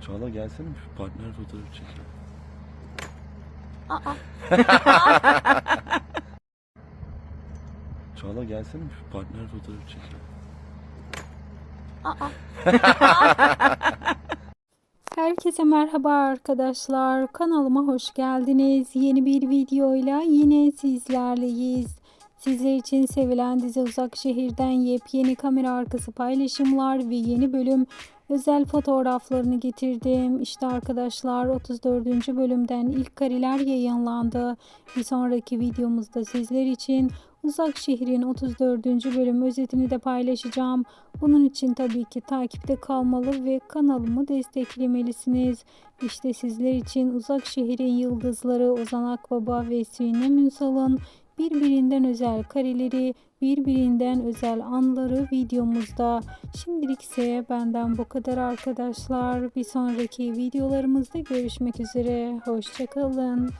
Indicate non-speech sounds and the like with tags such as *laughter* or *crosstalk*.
Çağla gelsene şu partner fotoğrafı çekelim. Aa, *laughs* Çağla gelsene şu partner fotoğrafı çekelim. aa. *laughs* Herkese merhaba arkadaşlar. Kanalıma hoş geldiniz. Yeni bir videoyla yine sizlerleyiz. Sizler için sevilen dizi Uzak Şehir'den yepyeni kamera arkası paylaşımlar ve yeni bölüm özel fotoğraflarını getirdim. İşte arkadaşlar 34. bölümden ilk kareler yayınlandı. Bir sonraki videomuzda sizler için Uzak Şehir'in 34. bölüm özetini de paylaşacağım. Bunun için tabii ki takipte kalmalı ve kanalımı desteklemelisiniz. İşte sizler için Uzak Şehir'in yıldızları Ozan Akbaba ve Sinem Ünsal'ın birbirinden özel kareleri, birbirinden özel anları videomuzda. Şimdilik ise benden bu kadar arkadaşlar. Bir sonraki videolarımızda görüşmek üzere. Hoşçakalın.